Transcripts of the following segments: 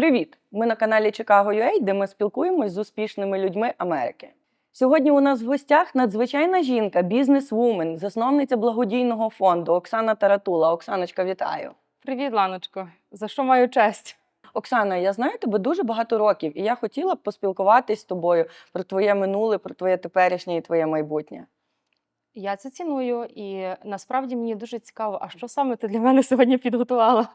Привіт! Ми на каналі Chicago.ua, де ми спілкуємось з успішними людьми Америки. Сьогодні у нас в гостях надзвичайна жінка, бізнес-вумен, засновниця благодійного фонду Оксана Таратула. Оксаночка, вітаю! Привіт, Ланочко. За що маю честь? Оксана, я знаю тебе дуже багато років, і я хотіла б поспілкуватись з тобою про твоє минуле, про твоє теперішнє і твоє майбутнє. Я це ціную, і насправді мені дуже цікаво, а що саме ти для мене сьогодні підготувала?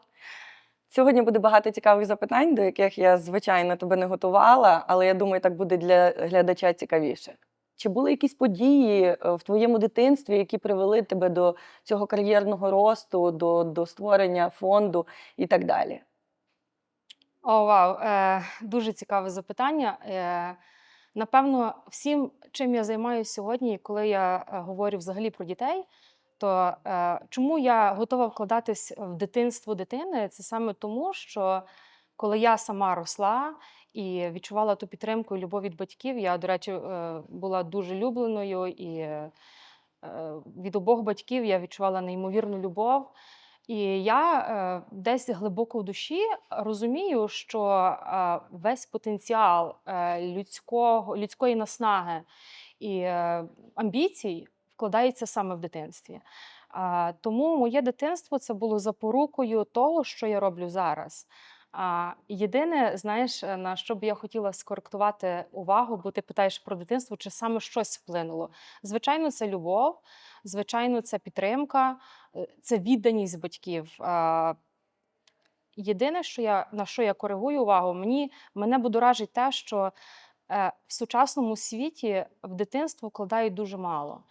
Сьогодні буде багато цікавих запитань, до яких я, звичайно, тебе не готувала, але я думаю, так буде для глядача цікавіше. Чи були якісь події е, в твоєму дитинстві, які привели тебе до цього кар'єрного росту, до, до створення фонду і так далі? О, вау, е, дуже цікаве запитання. Е, напевно, всім, чим я займаюся сьогодні, коли я е, говорю взагалі про дітей, то е, чому я готова вкладатись в дитинство дитини? Це саме тому, що коли я сама росла і відчувала ту підтримку і любов від батьків, я, до речі, е, була дуже любленою і е, від обох батьків я відчувала неймовірну любов. І я десь глибоко в душі розумію, що весь потенціал людського, людської наснаги і амбіцій вкладається саме в дитинстві. Тому моє дитинство це було запорукою того, що я роблю зараз. А, єдине, знаєш, е, на що б я хотіла скоректувати увагу, бо ти питаєш про дитинство, чи саме щось вплинуло. Звичайно, це любов, звичайно, це підтримка, е, це відданість батьків. Єдине, що я, на що я коригую увагу, мені, мене будоражить те, що е, в сучасному світі в дитинство вкладають дуже мало.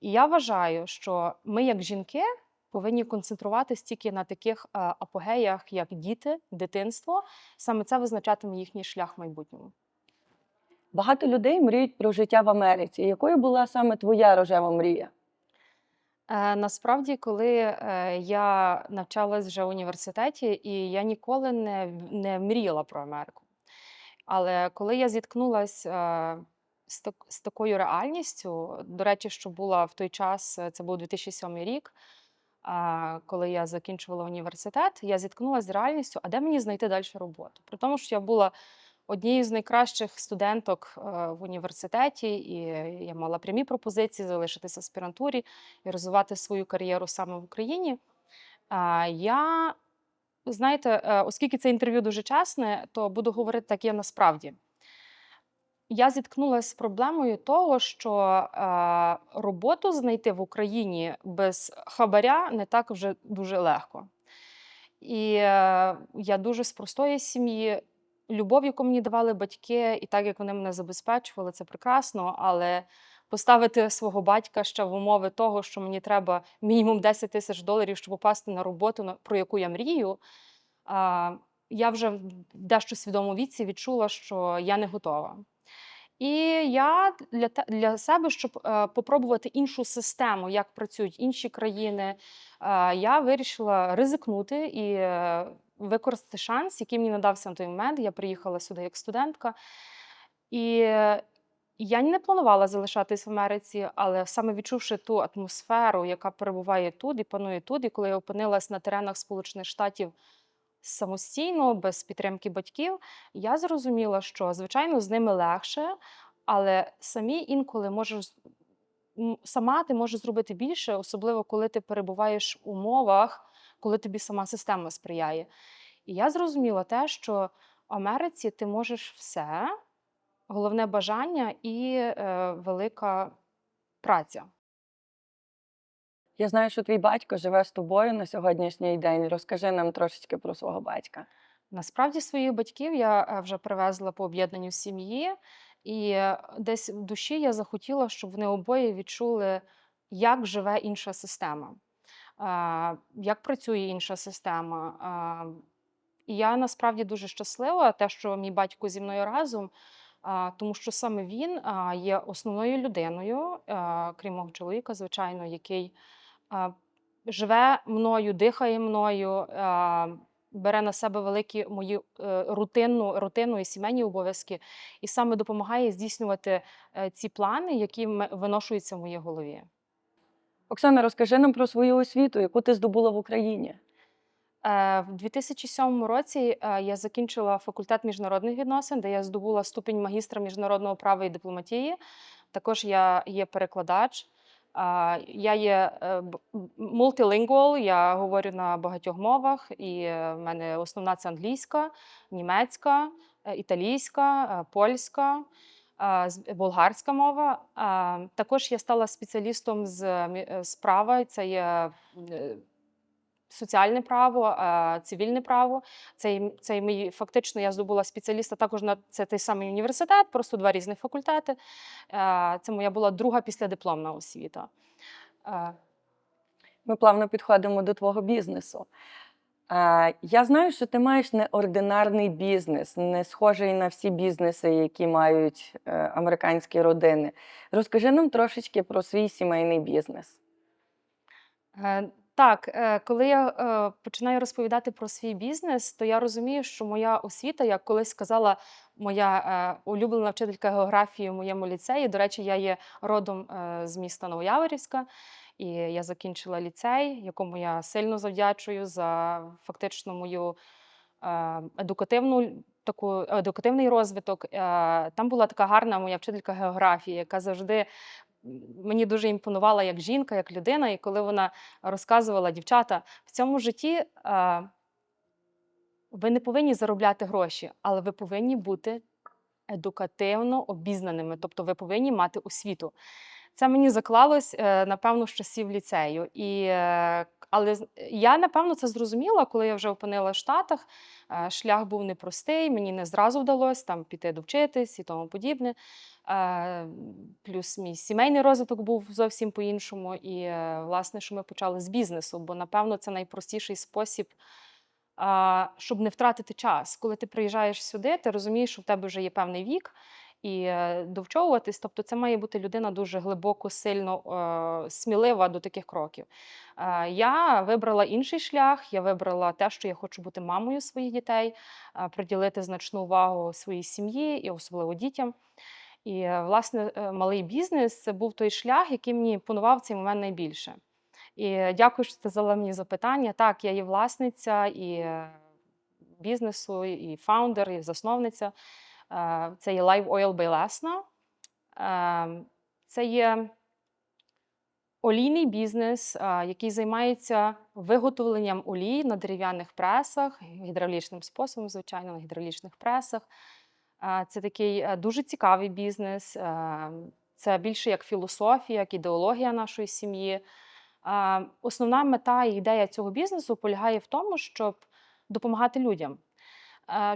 І я вважаю, що ми, як жінки, повинні концентруватися тільки на таких е, апогеях, як діти, дитинство. Саме це визначатиме їхній шлях в майбутньому. Багато людей мріють про життя в Америці. Якою була саме твоя рожева мрія? Е, Насправді, коли е, я навчалась вже в університеті, і я ніколи не, не мріяла про Америку. Але коли я зіткнулася з, так, з такою реальністю, до речі, що була в той час, е, це був 2007 рік, коли я закінчувала університет, я зіткнулася з реальністю, а де мені знайти далі роботу? При тому, що я була однією з найкращих студенток е, в університеті, і я мала прямі пропозиції залишитися в аспірантурі і розвивати свою кар'єру саме в Україні. Я, знаєте, е, оскільки це інтерв'ю дуже чесне, то буду говорити так є насправді. Я зіткнулася з проблемою того, що е, роботу знайти в Україні без хабаря не так вже дуже легко. І е, я дуже з простої сім'ї. Любов, яку мені давали батьки, і так як вони мене забезпечували, це прекрасно. Але поставити свого батька ще в умови того, що мені треба мінімум 10 тисяч доларів, щоб попасти на роботу, про яку я мрію, я вже в дещо свідомому віці відчула, що я не готова. І я для, для себе, щоб е, попробувати іншу систему, як працюють інші країни, е, я вирішила ризикнути і е, використати шанс, який мені надався на той момент. Я приїхала сюди як студентка. І е, я не планувала залишатись в Америці, але саме відчувши ту атмосферу, яка перебуває тут і панує тут, і коли я опинилась на теренах Сполучених Штатів самостійно, без підтримки батьків, я зрозуміла, що звичайно з ними легше, але самі інколи можеш сама ти можеш зробити більше, особливо коли ти перебуваєш в умовах, коли тобі сама система сприяє. І я зрозуміла те, що в Америці ти можеш все, головне бажання і е, велика праця. Я знаю, що твій батько живе з тобою на сьогоднішній день. Розкажи нам трошечки про свого батька. Насправді своїх батьків я е, вже привезла по об'єднанню сім'ї, і е, десь в душі я захотіла, щоб вони обоє відчули, як живе інша система, е, як працює інша система. І я насправді дуже щаслива, те, що мій батько зі мною разом, тому що саме він є основною людиною, крім мого чоловіка, звичайно, який живе мною, дихає мною, бере на себе великі мої е, рутинну, рутинну і сімейні обов'язки, і саме допомагає здійснювати е, ці плани, які виношуються в моїй голові. Оксана, розкажи нам про свою освіту, яку ти здобула в Україні. Е, В 2007 році я закінчила факультет міжнародних відносин, де я здобула ступінь магістра міжнародного права і дипломатії. Також я є перекладач. Я є е, мультилінгвал, я говорю на багатьох мовах, і е, в мене основна це англійська, німецька, е, італійська, польська, болгарська мова. Також я стала спеціалістом з, права. Це є соціальне право, е, цивільне право. Це, це мій фактично я здобула спеціаліста також на це той самий університет, просто два різних факультети. Е, Це моя була друга післядипломна освіта. Е, Ми плавно підходимо до твого бізнесу. Я знаю, що ти маєш неординарний бізнес, не схожий на всі бізнеси, які мають американські родини. Розкажи нам трошечки про свій сімейний бізнес. Так, е, коли я е, починаю розповідати про свій бізнес, то я розумію, що моя освіта, як колись сказала моя е, улюблена вчителька географії в моєму ліцеї. До речі, я є родом з міста Новояворівська, і я закінчила ліцей, якому я сильно завдячую за фактично мою едукативну. Таку едукативний розвиток. Там була така гарна моя вчителька географії, яка завжди мені дуже імпонувала як жінка, як людина. І коли вона розказувала дівчата, в цьому житті е, ви не повинні заробляти гроші, але ви повинні бути едукативно обізнаними, тобто ви повинні мати освіту. Це мені заклалось, е, напевно, з часів ліцею. І, е, але я, напевно, це зрозуміла, коли я вже опинила в Штатах. Е, Шлях був непростий, мені не зразу вдалося там піти довчитись і тому подібне. Е, Плюс мій сімейний розвиток був зовсім по-іншому. І, е, власне, що ми почали з бізнесу, бо, напевно, це найпростіший спосіб, щоб не втратити час. Коли ти приїжджаєш сюди, ти розумієш, що в тебе вже є певний вік. І е, довчовуватись, тобто це має бути людина дуже глибоко, сильно е, смілива до таких кроків. Е, я вибрала інший шлях. Я вибрала те, що я хочу бути мамою своїх дітей, приділити значну увагу своїй сім'ї і особливо дітям. І, власне, малий бізнес це був той шлях, який мені імпонував в цей момент найбільше. І дякую, що ти задала мені запитання. Так, я є власниця і бізнесу, і фаундер, і засновниця. Це є Live Oil. Е, Це є олійний бізнес, який займається виготовленням олій на дерев'яних пресах, гідравлічним способом, звичайно, на гідравлічних пресах. Це такий е, дуже цікавий бізнес. Це більше як філософія, як ідеологія нашої сім'ї. Основна мета і ідея цього бізнесу полягає в тому, щоб допомагати людям.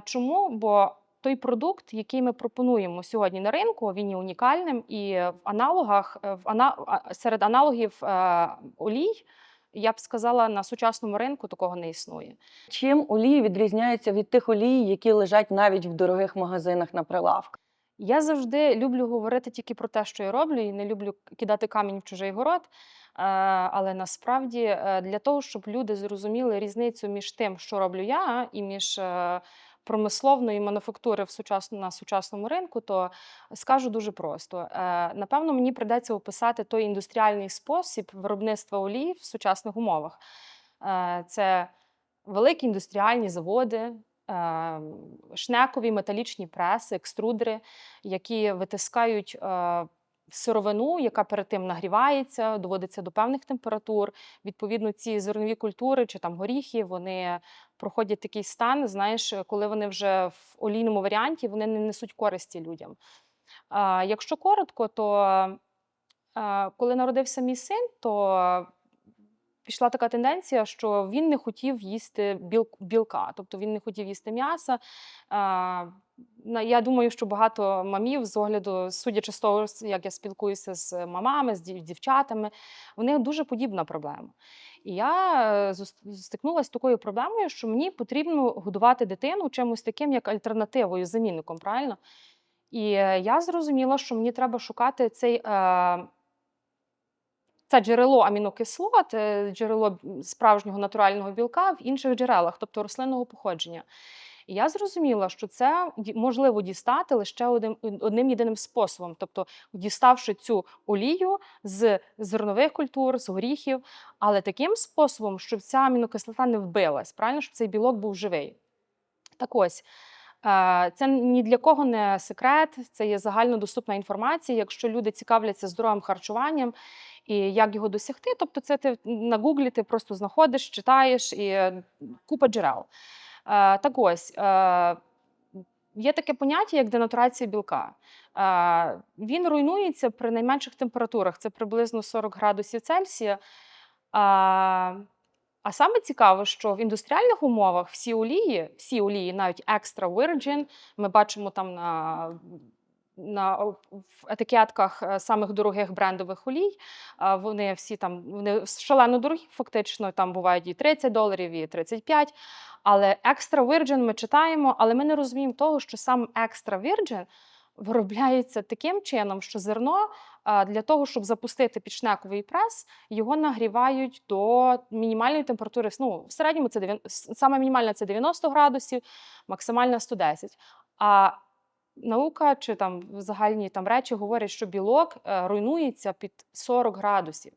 Чому? Бо той продукт, який ми пропонуємо сьогодні на ринку, він є унікальним, і в аналогах е, в ана... серед аналогів е, олій, я б сказала, на сучасному ринку такого не існує. Чим олії відрізняються від тих олій, які лежать навіть в дорогих магазинах на прилавках? Я завжди люблю говорити тільки про те, що я роблю, і не люблю кидати камінь в чужий город. Е, Але насправді для того, щоб люди зрозуміли різницю між тим, що роблю я, і між промисловної мануфактури в сучасно, на сучасному ринку, то скажу дуже просто. Е, Напевно, мені прийдеться описати той індустріальний спосіб виробництва олій в сучасних умовах. Е, Це великі індустріальні заводи, е, шнекові металічні преси, екструдери, які витискають сировину, яка перед тим нагрівається, доводиться до певних температур. Відповідно, ці зернові культури чи там горіхи, вони проходять такий стан, знаєш, коли вони вже в олійному варіанті вони не несуть користі людям. А, якщо коротко, то е, коли народився мій син, то пішла така тенденція, що він не хотів їсти біл, білка, тобто він не хотів їсти м'яса. А, я думаю, що багато мамів, з огляду, судячи з того, як я спілкуюся з мамами, з дівчатами, в них дуже подібна проблема. І я е, стикнулася з такою проблемою, що мені потрібно годувати дитину чимось таким, як альтернативою, замінником, правильно? І е, я зрозуміла, що мені треба шукати цей. Е, це джерело амінокислот, е, джерело справжнього натурального білка в інших джерелах, тобто рослинного походження. І я зрозуміла, що це можливо дістати лише одним, одним єдиним способом, тобто діставши цю олію з зернових культур, з горіхів, але таким способом, щоб ця амінокислота не вбилась, правильно, щоб цей білок був живий. Так ось. е, Це ні для кого не секрет, це є загальнодоступна інформація. Якщо люди цікавляться здоровим харчуванням і як його досягти, тобто це ти на гуглі ти просто знаходиш, читаєш і е, купа джерел. Е, Так ось, е, є таке поняття, як денатурація білка. Е, Він руйнується при найменших температурах, це приблизно 40 градусів Цельсія. А, саме цікаво, що в індустріальних умовах всі олії, всі олії, навіть екстра virgin, ми бачимо там на, на в етикетках е, самих дорогих брендових олій. Вони всі там вони шалено дорогі, фактично. Там бувають і 30 доларів, і 35. Але extra virgin ми читаємо, але ми не розуміємо того, що сам extra virgin виробляється таким чином, що зерно для того, щоб запустити підшнековий прес, його нагрівають до мінімальної температури. Ну, в середньому це 90, саме мінімальна це 90 градусів, максимальна 110. А наука чи там загальні там речі говорять, що білок е, руйнується під 40 градусів.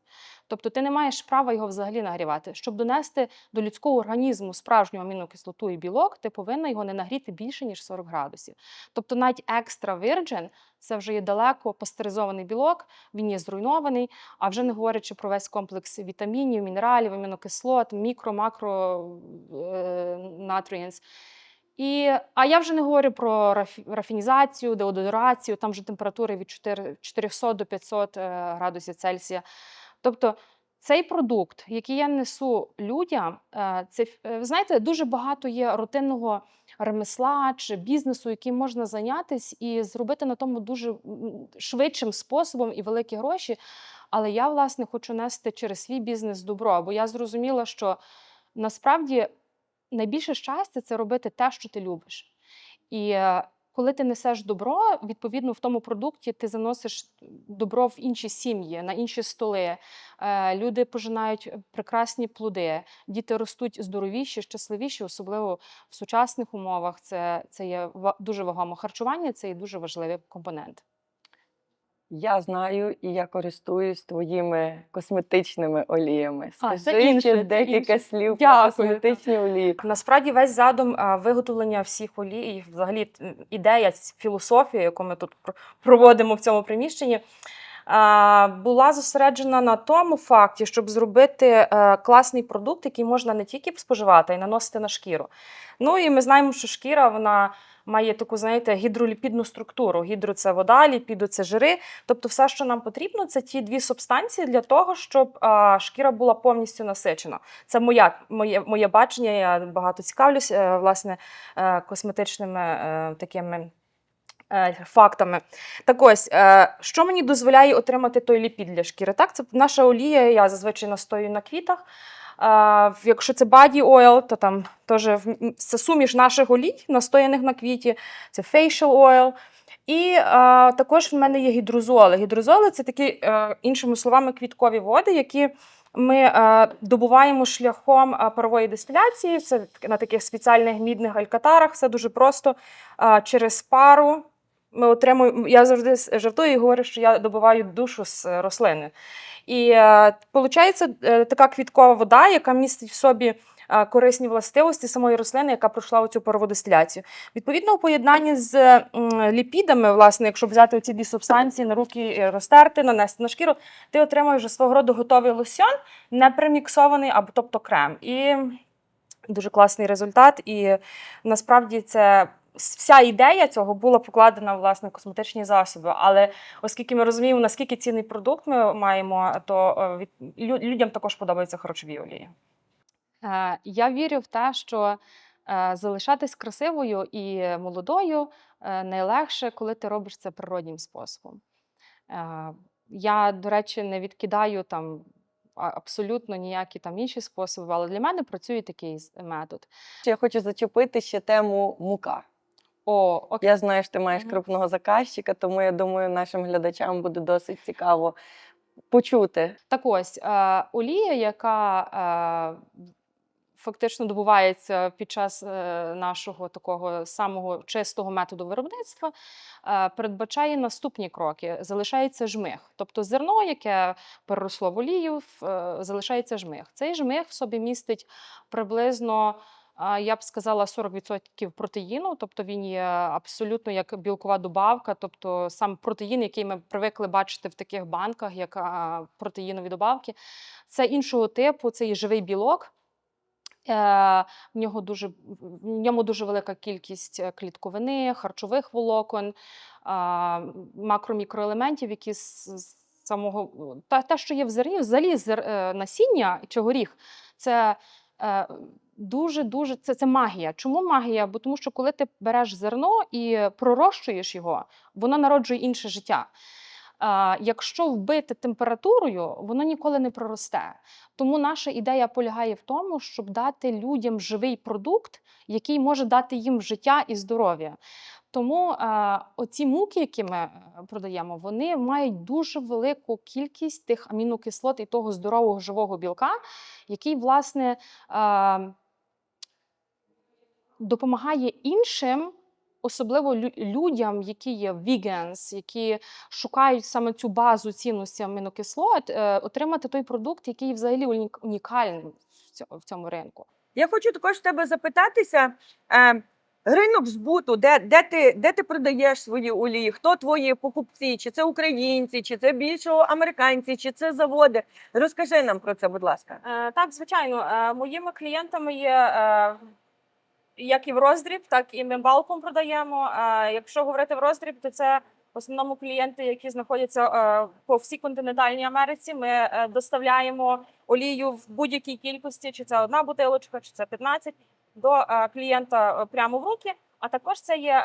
Тобто ти не маєш права його взагалі нагрівати. Щоб донести до людського організму справжню амінокислоту і білок, ти повинна його не нагріти більше, ніж 40 градусів. Тобто навіть екстра virgin – це вже є далеко пастеризований білок, він є зруйнований, а вже не говорячи про весь комплекс вітамінів, мінералів, амінокислот, мікро, макро е, nutrients. І, а я вже не говорю про рафінізацію, деодорацію, там вже температури від 400 до 500 е, градусів Цельсія. Тобто цей продукт, який я несу людям, е, це е, ви знаєте, дуже багато є рутинного ремесла чи бізнесу, яким можна зайнятися і зробити на тому дуже швидшим способом і великі гроші. Але я, власне, хочу нести через свій бізнес добро, бо я зрозуміла, що насправді найбільше щастя це робити те, що ти любиш. І е, коли ти несеш добро, відповідно в тому продукті ти заносиш добро в інші сім'ї, на інші столи. Е, Люди пожинають прекрасні плоди, діти ростуть здоровіші, щасливіші, особливо в сучасних умовах. Це, це є дуже вагомо. Харчування це є дуже важливий компонент. Я знаю і я користуюсь твоїми косметичними оліями. А, це Скажи інше, ще декілька інше. слів Дякую. про косметичні олії. Насправді весь задум виготовлення всіх олій, взагалі ідея, філософія, яку ми тут пр- проводимо в цьому приміщенні, а, була зосереджена на тому факті, щоб зробити е, класний продукт, який можна не тільки споживати, а й наносити на шкіру. Ну і ми знаємо, що шкіра вона має таку, знаєте, гідроліпідну структуру. Гідро це вода, ліпідо це жири. Тобто, все, що нам потрібно, це ті дві субстанції для того, щоб а, шкіра була повністю насичена. Це моя, моє, моє бачення. Я багато цікавлюсь е, власне е, косметичними такими. Е, Фактами. Так ось, е, що мені дозволяє отримати той ліпід для шкіри? Так, це наша олія, я зазвичай настоюю на квітах. Е, Якщо це body oil, то там теж це суміш наших олій, настояних на квіті, це facial oil. І е, також в мене є гідрозоли. Гідрозоли це такі, е, іншими словами, квіткові води, які ми е, добуваємо шляхом парової дистиляції. Це на таких спеціальних мідних алькатарах. Все дуже просто е, через пару. Ми отримуємо. Я завжди жартую і говорю, що я добуваю душу з е, рослини. І е, виходить така квіткова вода, яка містить в собі е, корисні властивості самої рослини, яка пройшла оцю парову дистиляцію. Відповідно, у поєднанні з ліпідами, власне, якщо взяти ці дві субстанції на руки розтерти, нанести на шкіру, ти отримуєш свого роду готовий лосьон, не приміксований, або тобто крем. І дуже класний результат. І насправді це. Вся ідея цього була покладена власне в косметичні засоби. Але оскільки ми розуміємо, наскільки цінний продукт ми маємо, то е, від, людям також подобаються харчові олії. Е, Я вірю в те, що е, залишатись красивою і молодою найлегше, коли ти робиш це природнім способом. Я, до речі, не відкидаю там абсолютно ніякі там інші способи, але для мене працює такий метод. Я хочу зачепити ще тему мука. О, окей. Я знаю, що ти маєш Мгм. крупного заказчика, тому я думаю, нашим глядачам буде досить цікаво почути. Так ось, е, олія, яка е, фактично добувається під час е, нашого такого самого чистого методу виробництва, е, передбачає наступні кроки. Залишається жмих. Тобто зерно, яке переросло в олію, е, залишається жмих. Цей жмих в собі містить приблизно. Я б сказала 40% протеїну, тобто він є абсолютно як білкова добавка, тобто сам протеїн, який ми привикли бачити в таких банках, як протеїнові добавки, це іншого типу, це є живий білок. Е, В нього дуже в ньому дуже велика кількість е, клітковини, харчових волокон, макро-мікроелементів, які з самого та, те, що є в зерні, взагалі зер, насіння чи горіх, це е, дуже дуже це, це магія. Чому магія? Бо тому, що коли ти береш зерно і пророщуєш його, воно народжує інше життя. Якщо вбити температурою, воно ніколи не проросте. Тому наша ідея полягає в тому, щоб дати людям живий продукт, який може дати їм життя і здоров'я. Тому е, оці муки, які ми е, продаємо, вони мають дуже велику кількість тих амінокислот і того здорового живого білка, який, власне, е, допомагає іншим, особливо лю- людям, які є vegans, які шукають саме цю базу цінності амінокислот, е, отримати той продукт, який взагалі унік- унікальний в цьому, ринку. Я хочу також тебе запитатися. Е, ринок збуту, де, де, ти, де ти продаєш свої олії? Хто твої покупці? Чи це українці, чи це більше американці, чи це заводи? Розкажи нам про це, будь ласка. Е, Так, звичайно, моїми клієнтами є як і в роздріб, так і ми балком продаємо. Е, Якщо говорити в роздріб, то це в основному клієнти, які знаходяться е, по всій континентальній Америці. Ми е, доставляємо олію в будь-якій кількості, чи це одна бутилочка, чи це 15, до е, клієнта прямо в руки. А також це є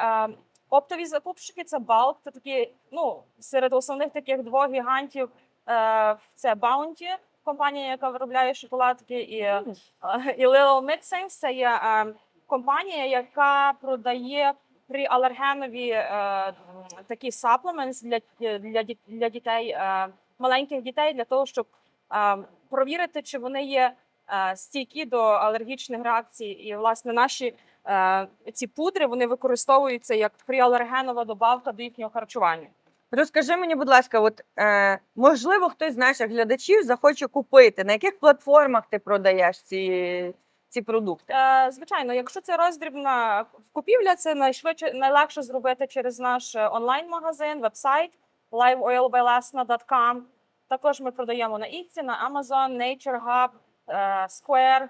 оптові закупщики, це балк. Це такі, ну, серед основних таких двох гігантів це Bounty, компанія, яка виробляє шоколадки, і, і Little Mixings. Це є компанія, яка продає приалергенові е, такі supplements для, для, для дітей, е, маленьких дітей, для того, щоб е, провірити, чи вони є е, стійкі до алергічних реакцій. І, власне, наші е, ці пудри вони використовуються як приалергенова добавка до їхнього харчування. Розкажи мені, будь ласка, от е, можливо, хтось з наших глядачів захоче купити. На яких платформах ти продаєш ці, ці продукти? Е, Звичайно, якщо це роздрібна купівля, це найшвидше найлегше зробити через наш е, онлайн-магазин, вебсайт liveoilbylasna.com. Також ми продаємо на Etsy, на Amazon, Nature Hub, е, Square.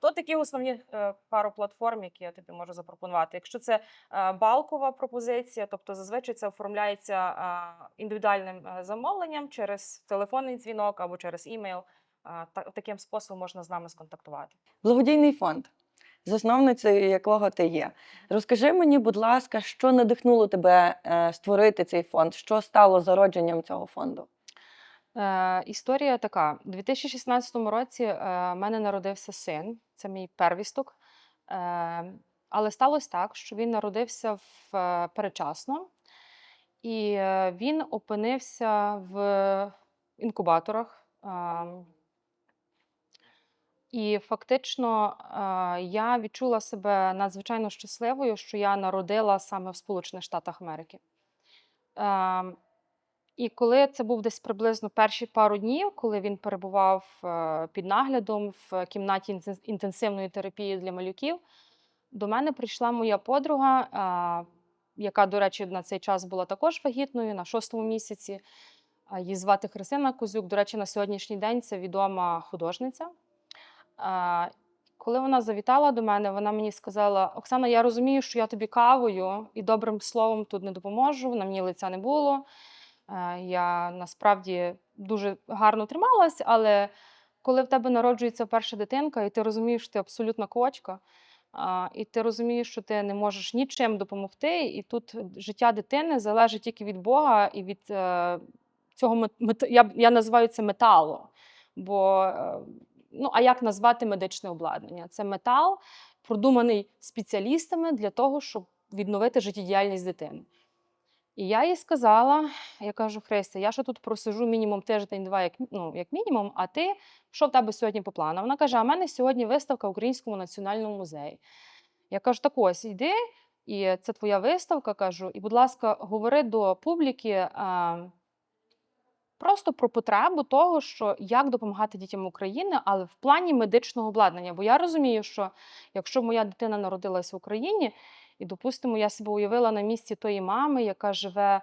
То такі основні пару платформ, які я тобі можу запропонувати. Якщо це балкова пропозиція, тобто зазвичай це оформляється індивідуальним замовленням через телефонний дзвінок або через імейл. Е, та- Таким способом можна з нами сконтактувати. Благодійний фонд, засновницею якого ти є. Розкажи мені, будь ласка, що надихнуло тебе е, створити цей фонд? Що стало зародженням цього фонду? Е, історія така: у 2016 році е, мене народився син, це мій первісток. Е, але сталося так, що він народився в, е, передчасно, і е, він опинився в інкубаторах. Е, і фактично я відчула себе надзвичайно щасливою, що я народила саме в Сполучених Штатах Америки. Е, і коли це був десь приблизно перші пару днів, коли він перебував е, під наглядом в кімнаті інтенсивної терапії для малюків, до мене прийшла моя подруга, яка, до речі, на цей час була також вагітною на шостому місяці. Її звати Христина Козюк. До речі, на сьогоднішній день це відома художниця. Коли вона завітала до мене, вона мені сказала: Оксана, я розумію, що я тобі кавою і добрим словом тут не допоможу, на мені лиця не було. Е, Я насправді дуже гарно трималась, але коли в тебе народжується перша дитинка, і ти розумієш, що ти абсолютна квочка, а, і ти розумієш, що ти не можеш нічим допомогти, і тут життя дитини залежить тільки від Бога і від е, цього я, я називаю це металу. Бо е, ну, а як назвати медичне обладнання? Це метал, продуманий спеціалістами для того, щоб відновити життєдіяльність дитини. І я їй сказала: я кажу, Христя, я ще тут просижу мінімум тиждень-два, як, ну, як мінімум, а ти що в тебе сьогодні по плану? Вона каже: а в мене сьогодні виставка в Українському національному музеї. Я кажу, так ось, йди, і це твоя виставка, кажу, і, будь ласка, говори до публіки. А, Просто про потребу того, що як допомагати дітям України, але в плані медичного обладнання. Бо я розумію, що якщо моя дитина народилась в Україні, і, допустимо, я себе уявила на місці тої мами, яка живе е,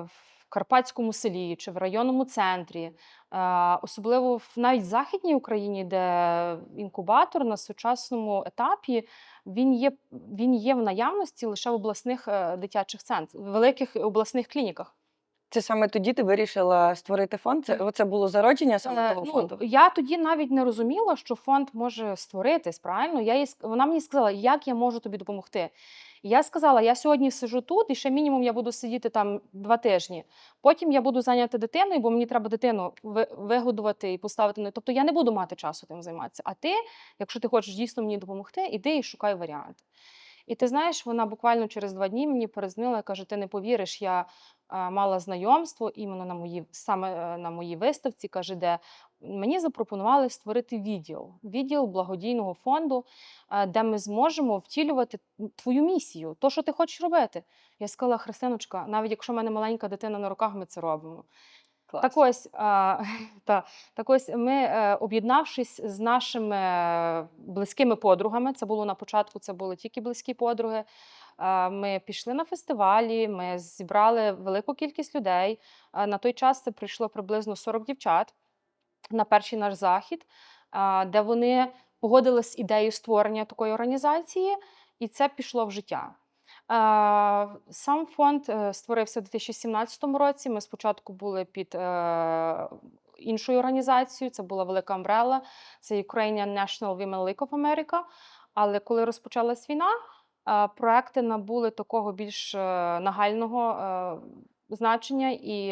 в Карпатському селі чи в районному центрі, е, особливо в навіть Західній Україні, де інкубатор на сучасному етапі він є, він є в наявності лише в обласних е, дитячих центрах, в великих обласних клініках. Це саме тоді ти вирішила створити фонд? Це, оце було зародження саме Е, того ну, фонду? Я тоді навіть не розуміла, що фонд може створитись. Правильно, я їй вона мені сказала, як я можу тобі допомогти. Я сказала, я сьогодні сижу тут, і ще мінімум я буду сидіти там два тижні. Потім я буду зайнята дитиною, бо мені треба дитину ви- вигодувати і поставити на. Тобто я не буду мати часу тим займатися. А ти, якщо ти хочеш дійсно мені допомогти, іди і шукай варіанти. І ти знаєш, вона буквально через два дні мені перезвонила і каже: Ти не повіриш, я е, мала знайомство іменно на моїй саме е, на моїй виставці, каже, де мені запропонували створити відділ, відділ благодійного фонду, е, де ми зможемо втілювати твою місію, то, що ти хочеш робити. Я сказала, Христиночка, навіть якщо в мене маленька дитина на руках, ми це робимо. Клас. Так ось, а, та, так ось ми, е, об'єднавшись з нашими е, близькими подругами, це було на початку, це були тільки близькі подруги. Ми пішли на фестивалі, ми зібрали велику кількість людей. На той час це прийшло приблизно 40 дівчат на перший наш захід, де вони погодились з ідеєю створення такої організації, і це пішло в життя. Сам фонд е, створився у 2017 році. Ми спочатку були під е, іншою організацією, це була велика Umbrella, це Ukrainian National Women League of America. Але коли розпочалась війна, е, проекти набули такого більш нагального значення, і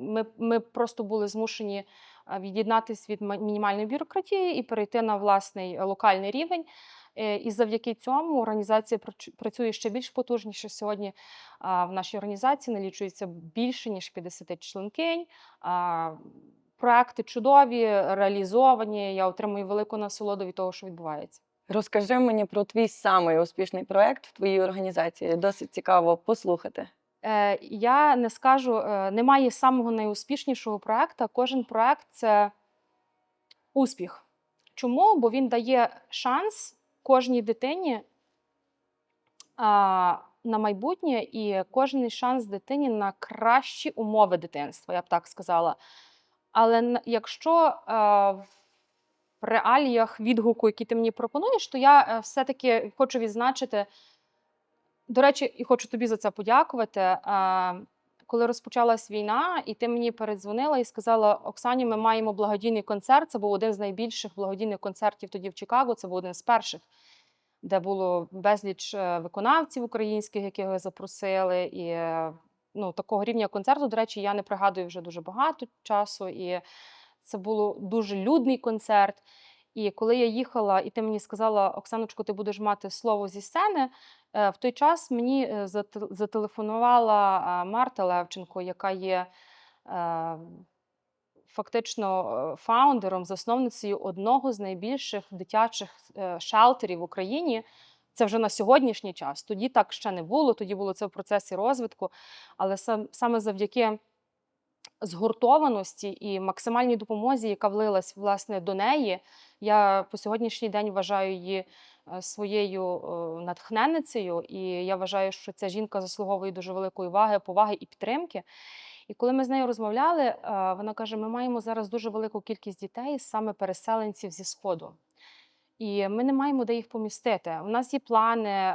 ми, ми просто були змушені від'єднатися від мінімальної бюрократії і перейти на власний локальний рівень. Е, І завдяки цьому організація працює ще більш потужніше. Сьогодні в нашій організації налічується більше ніж 50 членкинь. Проекти чудові, реалізовані. Я отримую велику насолоду від того, що відбувається. Розкажи мені про твій самий успішний проект в твоїй організації. Досить цікаво послухати. Е, Я не скажу, е, немає самого найуспішнішого проекту. Кожен проект це успіх. Чому? Бо він дає шанс кожній дитині а, на майбутнє і кожен шанс дитині на кращі умови дитинства, я б так сказала. Але якщо е, в реаліях відгуку, який ти мені пропонуєш, то я е, все-таки хочу відзначити. До речі, і хочу тобі за це подякувати. Е, Коли розпочалась війна, і ти мені передзвонила і сказала: Оксані, ми маємо благодійний концерт. Це був один з найбільших благодійних концертів тоді в Чикаго. Це був один з перших, де було безліч е, виконавців українських, яких запросили. І е, ну, такого рівня концерту, до речі, я не пригадую вже дуже багато часу. І це був дуже людний концерт. І коли я їхала, і ти мені сказала, Оксаночко, ти будеш мати слово зі сцени. е, В той час мені е, зателефонувала Марта Левченко, яка є е, фактично фаундером, засновницею одного з найбільших дитячих шелтерів в Україні. Це вже на сьогоднішній час. Тоді так ще не було, тоді було це в процесі розвитку. Але саме завдяки згуртованості і максимальній допомозі, яка влилась власне до неї, я по сьогоднішній день вважаю її е, своєю е, натхненницею, і я вважаю, що ця жінка заслуговує дуже великої уваги, поваги і підтримки. І коли ми з нею розмовляли, е, вона каже: ми маємо зараз дуже велику кількість дітей, саме переселенців зі Сходу. І ми не маємо де їх помістити. У нас є плани е,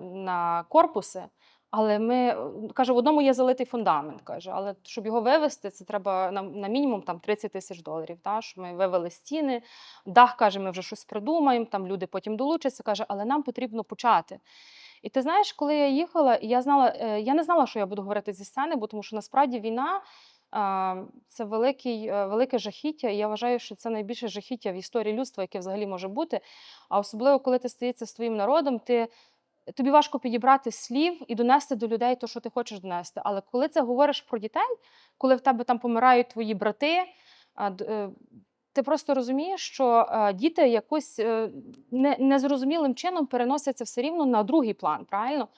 на корпуси, але ми каже, в одному є залитий фундамент. каже, але щоб його вивести, це треба на, на мінімум там 30 тисяч доларів. Та, щоб ми вивели стіни. Дах каже, ми вже щось придумаємо, там люди потім долучаться. каже, але нам потрібно почати. І ти знаєш, коли я їхала, я знала, е, я не знала, що я буду говорити зі сцени, бо тому що насправді війна. Це великий, е, велике жахіття, і я вважаю, що це найбільше жахіття в історії людства, яке взагалі може бути. А особливо, коли ти стається з твоїм народом, ти тобі важко підібрати слів і донести до людей те, що ти хочеш донести. Але коли це говориш про дітей, коли в тебе там помирають твої брати, е, ти просто розумієш, що е, діти якось е, незрозумілим чином переносяться все рівно на другий план, правильно?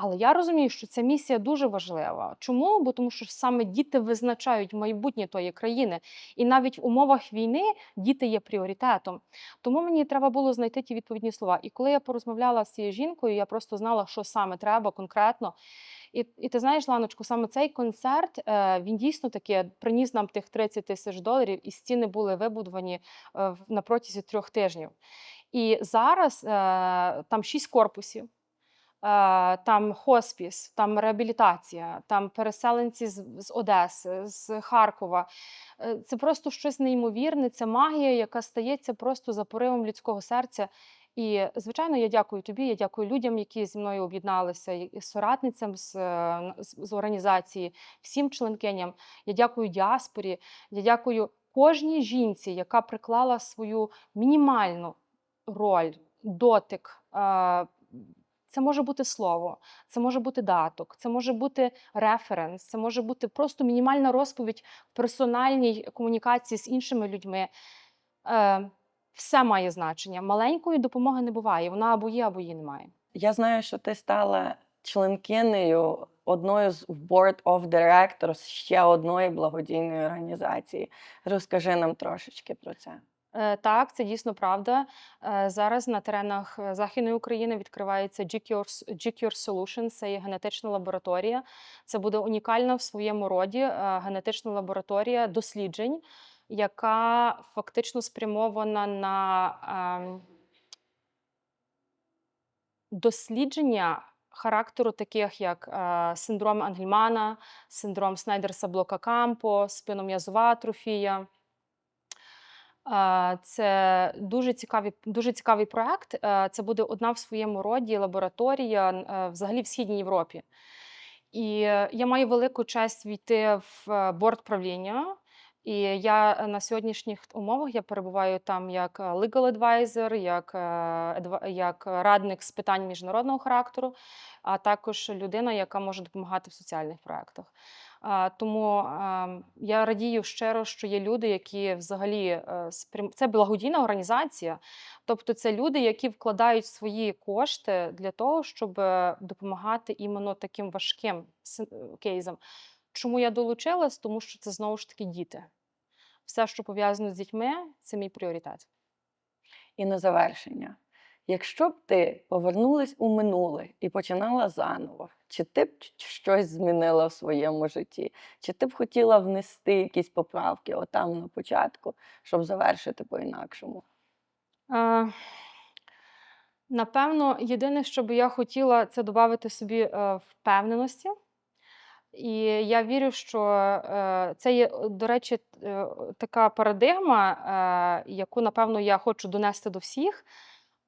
Але я розумію, що ця місія дуже важлива. Чому? Бо тому що саме діти визначають майбутнє тої країни. І навіть в умовах війни діти є пріоритетом. Тому мені треба було знайти ті відповідні слова. І коли я порозмовляла з цією жінкою, я просто знала, що саме треба конкретно. І, і ти знаєш, Ланочку, саме цей концерт е, він дійсно таки приніс нам тих 30 тисяч доларів, і стіни були вибудовані е, на протязі трьох тижнів. І зараз е, там шість корпусів. Там хоспіс, там реабілітація, там переселенці з, з Одеси, з Харкова. Е, Це просто щось неймовірне, це магія, яка стається просто за поривом людського серця. І, звичайно, я дякую тобі, я дякую людям, які зі мною об'єдналися, і- соратницям з, з, з організації, всім членкиням. Я дякую діаспорі, я дякую кожній жінці, яка приклала свою мінімальну роль, дотик. Це може бути слово, це може бути даток, це може бути референс, це може бути просто мінімальна розповідь в персональній комунікації з іншими людьми. Е, все має значення. Маленької допомоги не буває. Вона або є, або її немає. Я знаю, що ти стала членкинею одної з Board of Directors ще одної благодійної організації. Розкажи нам трошечки про це. Е, Так, це дійсно правда. Е, Зараз на теренах е, Західної України відкривається GCure, Solutions, це є генетична лабораторія. Це буде унікальна в своєму роді генетична лабораторія досліджень, яка фактично спрямована на ем, дослідження характеру таких як е, синдром Ангельмана, синдром Снайдерса Блока Кампо, спином'язова атрофія. Це дуже цікавий, дуже цікавий проект. Е, Це буде одна в своєму роді лабораторія е, взагалі в Східній Європі. І е, я маю велику честь війти в борт правління. І я на сьогоднішніх умовах я перебуваю там як legal advisor, як, як радник з питань міжнародного характеру, а також людина, яка може допомагати в соціальних проєктах. Тому я радію щиро, що є люди, які взагалі е, це благодійна організація, тобто це люди, які вкладають свої кошти для того, щоб е, допомагати іменно таким важким е, кейсам. Чому я долучилась? Тому що це знову ж таки діти. Все, що пов'язано з дітьми, це мій пріоритет. І на завершення. Якщо б ти повернулась у минуле і починала заново, чи ти б щось змінила в своєму житті? Чи ти б хотіла внести якісь поправки отам на початку, щоб завершити по-інакшому? Напевно, єдине, що би я хотіла, це додати собі е, впевненості. І я вірю, що е, це є, до речі, е, така парадигма, яку, напевно, я хочу донести до всіх,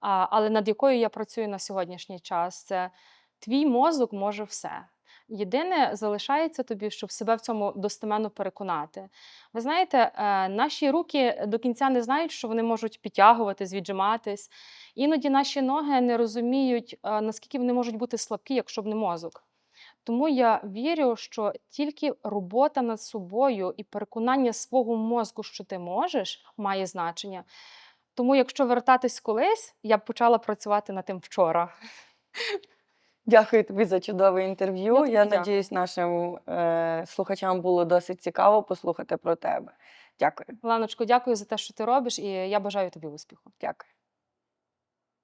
але над якою я працюю на сьогоднішній час. Це твій мозок може все. Єдине залишається тобі, щоб себе в цьому достеменно переконати. Ви знаєте, е, наші руки до кінця не знають, що вони можуть підтягуватись, віджиматись. Іноді наші ноги не розуміють, е, наскільки вони можуть бути слабкі, якщо б не мозок. Тому я вірю, що тільки робота над собою і переконання свого мозку, що ти можеш, має значення. Тому, якщо вертатись колись, я б почала працювати над тим вчора. Дякую тобі за чудове інтерв'ю. Я Я, дякую. надіюсь, нашим е, слухачам було досить цікаво послухати про тебе. Дякую, Ланочко, дякую за те, що ти робиш, і я бажаю тобі успіху. дякую.